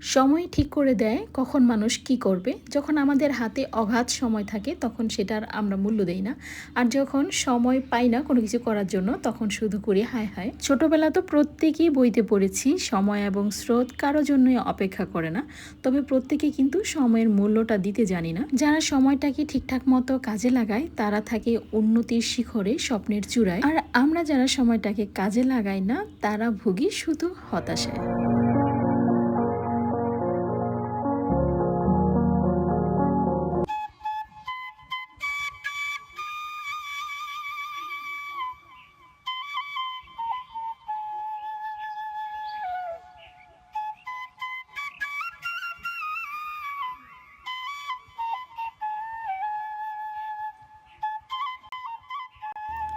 সময় ঠিক করে দেয় কখন মানুষ কি করবে। যখন আমাদের হাতে অগাধ সময় থাকে, তখন সেটার আমরা মূল্য দেই না। আর যখন সময় পাই না কোনো কিছু করার জন্য, তখন শুধু করি হায় হায়। ছোটবেলা তো প্রত্যেকেই বইতে পড়েছি, সময় এবং স্রোত কারও জন্যই অপেক্ষা করে না। তবে প্রত্যেকে কিন্তু সময়ের মূল্যটা দিতে জানি না। যারা সময়টাকে ঠিকঠাক মতো কাজে লাগায়, তারা থাকে উন্নতির শিখরে, স্বপ্নের চূড়ায়। আর আমরা যারা সময়টাকে কাজে লাগাই না, তারা ভুগি শুধু হতাশায়।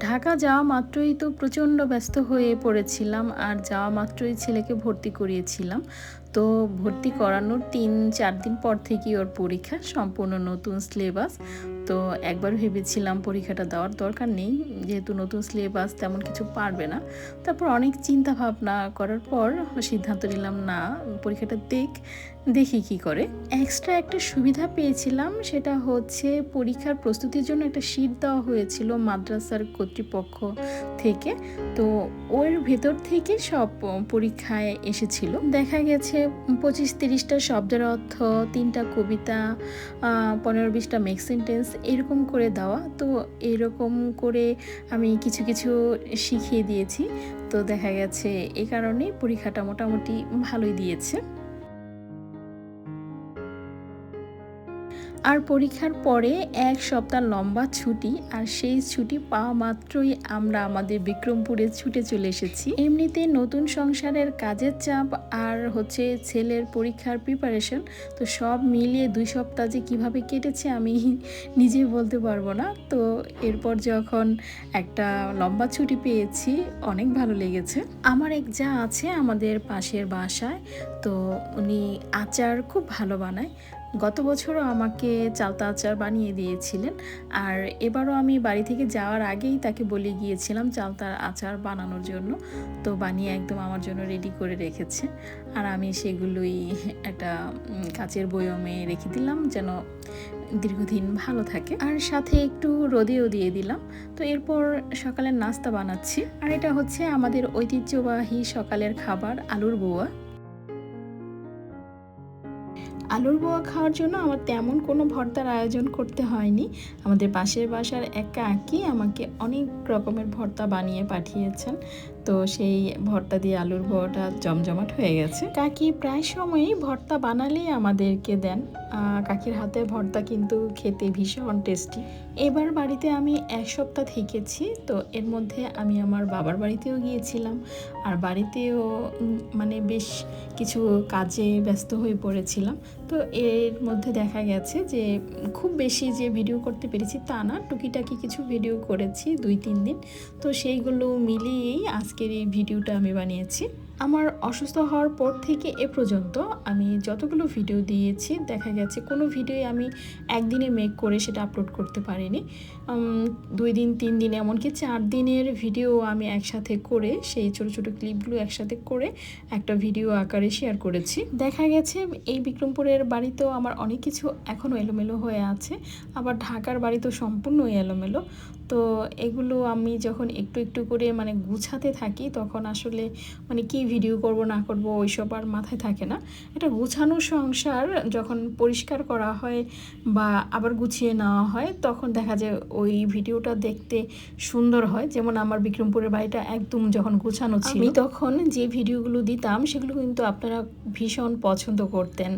ঢাকা যাওয়া মাত্রই তো প্রচণ্ড ব্যস্ত হয়ে পড়েছিলাম আর যাওয়া মাত্রই ছেলেকে ভর্তি করিয়েছিলাম। তো ভর্তি করানোর তিন, চার দিন পর থেকেই ওর পরীক্ষা, সম্পূর্ণ নতুন সিলেবাস তো একবার ভেবেছিলাম পরীক্ষাটা দেওয়ার দরকার নেই। যেহেতু নতুন সিলেবাস তেমন কিছু পারবে না। তারপর অনেক চিন্তা ভাবনা করার পর সিদ্ধান্ত নিলাম, না, পরীক্ষাটা দেখ, দেখি কি করে। এক্সট্রা একটা সুবিধা পেয়েছিলাম, সেটা হচ্ছে পরীক্ষার প্রস্তুতির জন্য একটা শীট দেওয়া হয়েছিল মাদ্রাসার কর্তৃপক্ষ থেকে। তো ওর ভেতর থেকে সব পরীক্ষায় এসেছিল। দেখা গেছে পঁচিশ তিরিশটা শব্দের অর্থ, তিনটা কবিতা পনেরো বিশটা মেক সেন্টেন্স এরকম করে দেওয়া। তো এরকম করে আমি কিছু কিছু শিখিয়ে দিয়েছি। তো দেখা গেছে এই কারণে পরীক্ষাটা মোটামুটি ভালোই দিয়েছে। আর পরীক্ষার পরে এক সপ্তাহ লম্বা ছুটি, আর সেই ছুটি পাওয়া মাত্রই আমরা আমাদের বিক্রমপুরে ছুটে চলে এসেছি। এমনিতে নতুন সংসারের কাজের চাপ আর হচ্ছে ছেলের পরীক্ষার প্রিপারেশন তো সব মিলিয়ে দুই সপ্তাহ যে কীভাবে কেটেছে আমি নিজে বলতে পারব না। তো এরপর যখন একটা লম্বা ছুটি পেয়েছি, অনেক ভালো লেগেছে। আমার এক যা আছে আমাদের পাশের বাসায়, তো উনি আচার খুব ভালো বানায়। গত বছরও আমাকে চালতা আচার বানিয়ে দিয়েছিলেন আর এবারও আমি বাড়ি থেকে যাওয়ার আগেই তাকে বলে গিয়েছিলাম চালতার আচার বানানোর জন্য। তো বানিয়ে একদম আমার জন্য রেডি করে রেখেছে। আর আমি সেগুলোই একটা কাচের বয়মে রেখে দিলাম যেন দীর্ঘদিন ভালো থাকে। আর সাথে একটু রোদেও দিয়ে দিলাম। তো এরপর সকালের নাস্তা বানাচ্ছি। আর এটা হচ্ছে আমাদের ঐতিহ্যবাহী সকালের খাবার আলুর বোয়া। আলুর বোয়া খাওয়ার জন্য আমার তেমন কোনো ভর্তার আয়োজন করতে হয়নি। আমাদের পাশের বাসার একা একই আমাকে অনেক রকমের ভর্তা বানিয়ে পাঠিয়েছেন। তো সেই ভর্তা দিয়ে আলুর বোয়াটা জমজমাট হয়ে গেছে। কাকি প্রায় সময়ই ভর্তা বানালেই আমাদেরকে দেন। কাকির হাতে ভর্তা কিন্তু খেতে ভীষণ টেস্টি। এবার বাড়িতে আমি এক সপ্তাহ থেকেছি, তো এর মধ্যে আমি আমার বাবার বাড়িতেও গিয়েছিলাম। আর বাড়িতেও মানে বেশ কিছু কাজে ব্যস্ত হয়ে পড়েছিলাম। তো এর মধ্যে দেখা গেছে যে খুব বেশি যে ভিডিও করতে পেরেছি তা না, টুকিটাকি কিছু ভিডিও করেছি দুই, তিন দিন। তো সেইগুলো মিলিয়েই আজকের এই ভিডিওটা আমি বানিয়েছি। আমার অসুস্থ হওয়ার পর থেকে এ পর্যন্ত আমি যতগুলো ভিডিও দিয়েছি, দেখা গেছে কোনো ভিডিও আমি একদিনে মেক করে সেটা আপলোড করতে পারিনি। দুই দিন, তিন দিন এমনকি চার দিনের ভিডিও আমি একসাথে করে, সেই ছোট ছোট ক্লিপগুলো একসাথে করে একটা ভিডিও আকারে শেয়ার করেছি। দেখা গেছে এই বিক্রমপুরের বাড়িতেও আমার অনেক কিছু এখনও এলোমেলো হয়ে আছে, আবার ঢাকার বাড়িতেও সম্পূর্ণই এলোমেলো। তো এগুলো আমি যখন একটু একটু করে মানে গুছাতে থাকি তখন আসলে মানে কি ভিডিও করব না করব ওইসব আর মাথায় থাকে না। এটা গুছানো সংসার যখন পরিষ্কার করা হয় বা আবার গুছিয়ে নেওয়া হয় তখন দেখা যায় ওই ভিডিওটা দেখতে সুন্দর হয়। যেমন আমার বিক্রমপুরের বাড়িটা একদম যখন গুছানো ছিল আমি তখন যে ভিডিওগুলো দিতাম সেগুলো কিন্তু আপনারা ভীষণ পছন্দ করতেন।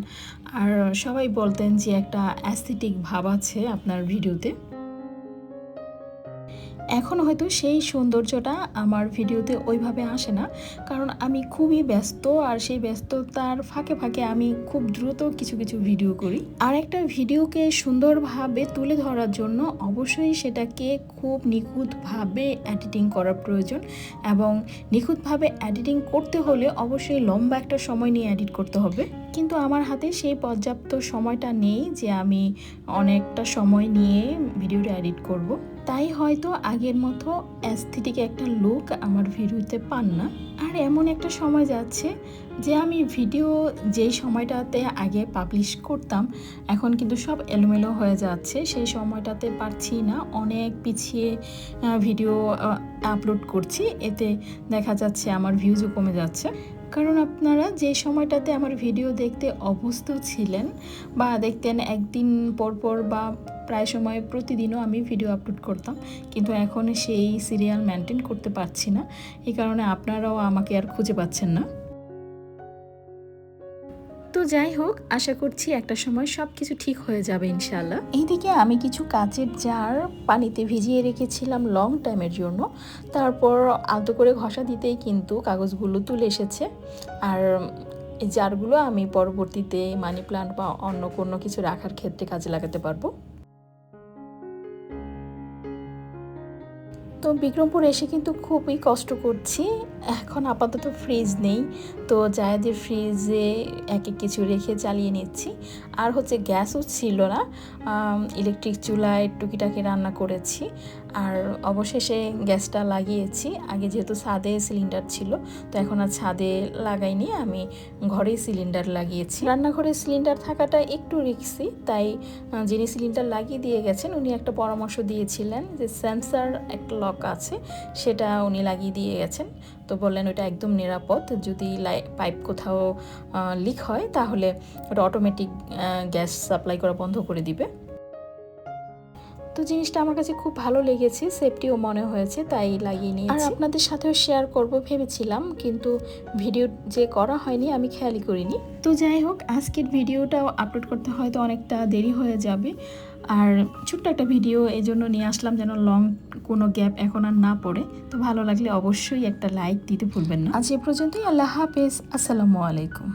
আর সবাই বলতেন যে একটা অ্যাস্থেটিক ভাব আছে আপনার ভিডিওতে এখন হয়তো সেই সৌন্দর্যটা আমার ভিডিওতে ওইভাবে আসে না। কারণ আমি খুবই ব্যস্ত আর সেই ব্যস্ততার ফাঁকে ফাঁকে আমি খুব দ্রুত কিছু কিছু ভিডিও করি। আর একটা ভিডিওকে সুন্দরভাবে তুলে ধরার জন্য অবশ্যই সেটাকে খুব নিখুঁতভাবে এডিটিং করার প্রয়োজন এবং নিখুঁতভাবে এডিটিং করতে হলে অবশ্যই লম্বা একটা সময় নিয়ে এডিট করতে হবে। কিন্তু আমার হাতে সেই পর্যাপ্ত সময়টা নেই যে আমি অনেকটা সময় নিয়ে ভিডিওটা এডিট করব। তাই হয়তো আগের মতো অ্যাস্থেটিক একটা লুক আমার ভিডিওতে পান না। আর এমন একটা সময় যাচ্ছে যে আমি ভিডিও যেই সময়টাতে আগে পাবলিশ করতাম, এখন কিন্তু সব এলোমেলো হয়ে যাচ্ছে। সেই সময়টাতে পারছি না, অনেক পিছিয়ে ভিডিও আপলোড করছি। এতে দেখা যাচ্ছে আমার ভিউজও কমে যাচ্ছে। কারণ আপনারা যে সময়টাতে আমার ভিডিও দেখতে অভ্যস্ত ছিলেন বা দেখতেন একদিন পর পর বা প্রায় সময় প্রতিদিনও আমি ভিডিও আপলোড করতাম, কিন্তু এখন সেই সিরিয়াল মেনটেন করতে পারছি না। এই কারণে আপনারাও আমাকে আর খুঁজে পাচ্ছেন না। তো যাই হোক, আশা করছি একটা সময় সব কিছু ঠিক হয়ে যাবে ইনশাল্লাহ এইদিকে আমি কিছু কাঁচের জার পানিতে ভিজিয়ে রেখেছিলাম লং টাইমের জন্য। তারপর আলতো করে ঘষা দিতেই কিন্তু কাগজগুলো তুলে এসেছে। আর এই জারগুলো আমি পরবর্তীতে মানি প্লান্ট বা অন্য কোনো কিছু রাখার ক্ষেত্রে কাজে লাগাতে পারব। তো বিক্রমপুর এসে কিন্তু খুবই কষ্ট করছি। এখন আপাতত ফ্রিজ নেই। তো জায়দের ফ্রিজে এক এক কিছু রেখে চালিয়ে নিচ্ছি। আর হচ্ছে গ্যাসও ছিল না। ইলেকট্রিক চুলায় টুকিটাকি রান্না করেছি। আর অবশেষে গ্যাসটা লাগিয়েছি। আগে যেহেতু ছাদে সিলিন্ডার ছিল, তো এখন আর ছাদে লাগাইনি। আমি ঘরেই সিলিন্ডার লাগিয়েছি। রান্নাঘরে সিলিন্ডার থাকাটা একটু রিক্সি তাই যিনি সিলিন্ডার লাগিয়ে দিয়ে গেছেন, উনি একটা পরামর্শ দিয়েছিলেন যে সেন্সার একটা লক আছে, সেটা উনি লাগিয়ে দিয়ে গেছেন। তো বললেন ওটা একদম নিরাপদ, যদি পাইপ কোথাও লিক হয়, তাহলে ওটা অটোমেটিক গ্যাস সাপ্লাই করা বন্ধ করে দিবে। তো জিনিসটা আমার কাছে খুব ভালো লেগেছে সেফটিও মনে হয়েছে তাই লাগিয়ে নিয়ে আর আপনাদের সাথেও শেয়ার করব ভেবেছিলাম কিন্তু ভিডিও যে করা হয়নি আমি খেয়ালই করিনি। তো যাই হোক আজকের ভিডিওটাও আপলোড করতে হয়তো অনেকটা দেরি হয়ে যাবে। আর ছোট্ট একটা ভিডিও এই জন্য নিয়ে আসলাম যেন লং কোনো গ্যাপ এখন আর না পড়ে। তো ভালো লাগলে অবশ্যই একটা লাইক দিতে ভুলবেন না। আজ এ পর্যন্তই আল্লাহ হাফেজ আসসালামু আলাইকুম।